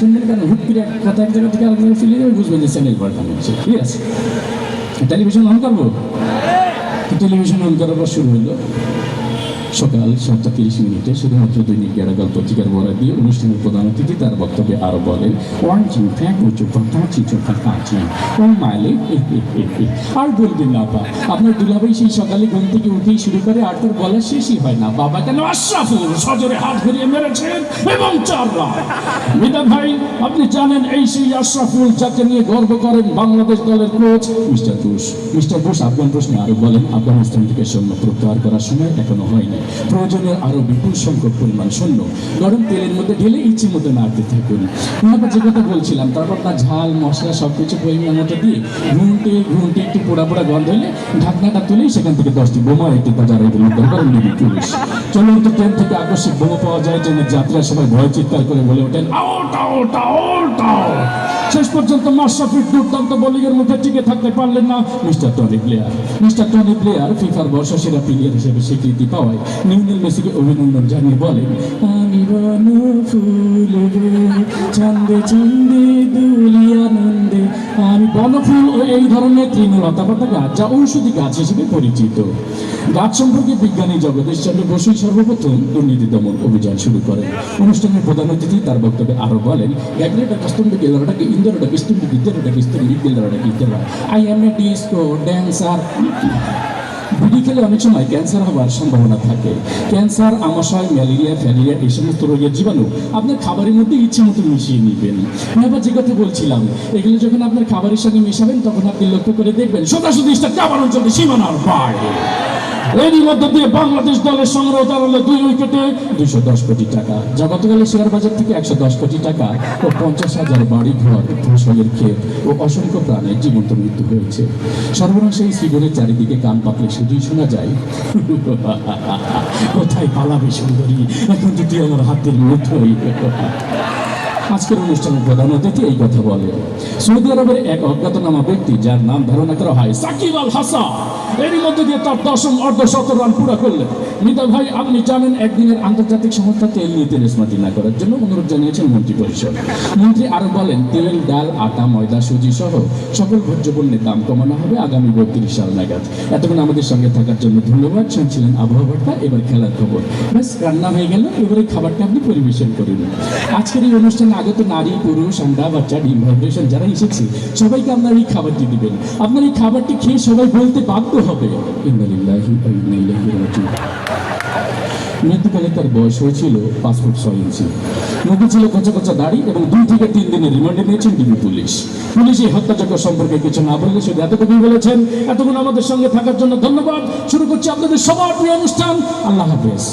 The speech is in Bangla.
শুনবেন কেন? হুট করে কথা এক জায়গা থেকে আরেক জায়গায় চলে যাবে, বুঝবেন যে চ্যানেল পাল্টানো হচ্ছে। ঠিক আছে? টেলিভিশন অন করব? টেলিভিশন অন করার পর শুরু হলো। সকাল সাতটা তিরিশ মিনিটে শুধুমাত্র দৈনিক গেরাগাল পত্রিকার বরাদ দিয়ে অনুষ্ঠানের প্রধান অতিথি তার বক্তব্যে আরও বলেন ওয়ান চিং ফ্যাক উঁচু ফাঁকা চিচু ফাঁকা চিং ও মাইলে আর বলবেন না আপা আপনার দুলাভাই সেই সকালে ঘুম থেকে উঠেই শুরু করে আর তার বলা শেষই হয় না বাবা কেন আশরাফুল সজরে হাত ঘুরিয়ে মেরেছেন এবং চার মিতা ভাই আপনি জানেন এই সেই আশরাফুল যাকে নিয়ে গর্ব করেন বাংলাদেশ দলের coach mister Ghosh mister Ghosh Afghan প্রশ্নে আরও বলেন আফগানিস্তান থেকে সৈন্য প্রত্যাহার করার সময় এখনও হয়নি প্রয়োজনের আরও বিপুল সংখ্যক পরিমাণ সৈন্য গরম তেলের মধ্যে ঢেলে ইচ্ছে মতো নাড়তে থাকুন। আমরা যে কথা বলছিলাম, তারপর তার ঝাল, মশলা সব কিছু পরিমাণ মতো দিয়ে ঘুমটে ঘুমটে একটু পোড়া পোড়া গন্ধ হলে ঢাকনাটা তুলেই সেখান থেকে দশটি বোমা একটি বাজারে উদ্ধার করেন নিবি পুলিশ চলুন তো ট্রেন থেকে আকস্মিক বোমা পাওয়া যায়, ট্রেনের যাত্রার সময় ভয় চিৎকার করে বলে ওঠেন, আউট আউট আউট আউট! পর্যন্ত মাশরাফির দুর্দান্ত বোলিংয়ের মধ্যে টিকে থাকতে পারলেন না। Mister Tony player. Mister Tony player ফিফার বর্ষসেরা প্লেয়ার হিসেবে স্বীকৃতি পাওয়ায় নিউনিল মেসিকে অভিনন্দন জানিয়ে বলেন, আমি বন বনফুল ও এই ধরনের তৃণলতা পাতা গাছ যা ঔষধি গাছ হিসেবে পরিচিত। গাছ সম্পর্কে বিজ্ঞানী জগদীশ চন্দ্র বসু সর্বপ্রথম দুর্নীতি দমন অভিযান শুরু করেন। অনুষ্ঠানের প্রধান অতিথি তার বক্তব্যে আরও বলেন গ্যাগলেটা কস্তম্বি এলাকাটাকে ইন্দোরটা কিস্তম্বি গিদ্দারটা কিস্তম্বি গেলারটা ইন্দোরা I am a disco dancer খেলে অনেক সময় ক্যান্সার হওয়ার সম্ভাবনা থাকে। ক্যান্সার, আমাশয়, ম্যালেরিয়া ফ্যালেরিয়া এই সমস্ত রোগের জীবাণু আপনার খাবারের মধ্যে ইচ্ছে মতো মিশিয়ে নেবেন। এবার যে কথা বলছিলাম, এগুলো যখন আপনার খাবারের সঙ্গে মেশাবেন, তখন আপনি লক্ষ্য করে দেখবেন সোজাসুজি খাবার অঞ্চলে সীমানার বাইরে। এরই মধ্য দিয়ে বাংলাদেশ দলের সংগ্রহ দাঁড়াল দুই উইকেটে দুইশো দশ কোটি টাকা। যা শেয়ার বাজার থেকে একশো দশ কোটি টাকা ও পঞ্চাশ হাজার বাড়ি ঘর ফসলের ক্ষেত ও অসংখ্য প্রাণের জীবন্ত মৃত্যু হয়েছে। সর্বনাশে এই শ্রীবনের চারিদিকে কান পাকলে শুধুই শোনা যাই? কোথায় পালাবে সুন্দরী? এখন যদি আমার হাতের মুঠোই আজকের অনুষ্ঠানের প্রধান অতিথি এই কথা বলে। সৌদি আরবের এক অজ্ঞাতনামা ব্যক্তি, যার নাম ধারণা করা হয় সাকিব আল হাসান। এরই মধ্যে দিয়ে তার দশম অর্ধশত রান পুরা করলেন। মিতা ভাই, আপনি জানেন, একদিনের আন্তর্জাতিক সংস্থা তেল নিয়ে তেলেসমাতি না করার জন্য অনুরোধ জানিয়েছেন মন্ত্রী পরিষদ। মন্ত্রী আরও বলেন, তেল, ডাল, আটা, ময়দা, সুজি সহ সকল ভোজ্য পণ্যের দাম কমানো হবে আগামী বত্রিশ সাল নাগাদ। এতক্ষণ আমাদের সঙ্গে থাকার জন্য ধন্যবাদ। শুনছিলেন আবহাওয়া বার্তা এবার খেলার খবর। ব্যাস, রান্না হয়ে গেল। এবারে খাবারটা আপনি পরিবেশন করুন আজকের এই অনুষ্ঠানে আগত নারী, পুরুষ, আমরা, বাচ্চা, ডিম ভাইব্রেশন যারা এসেছে, সবাইকে আপনার এই খাবারটি দিবেন। আপনার এই খাবারটি খেয়ে সবাই বলতে বাধ্য হবে। মৃত্যুকালে তার বয়স হয়েছিল পাঁচ ফুট ছয় ইঞ্চি। মুখে ছিল কচা কচা দাড়ি এবং দুই থেকে তিন দিনের রিমান্ডে নিয়েছেন ডিবি পুলিশ। পুলিশ এই হত্যাযজ্ঞ সম্পর্কে কিছু না বললে শুধু এতটুকুই বলেছেন, এতক্ষণ আমাদের সঙ্গে থাকার জন্য ধন্যবাদ। শুরু করছি আপনাদের সবার প্রিয় অনুষ্ঠান আল্লাহ হাফেজ।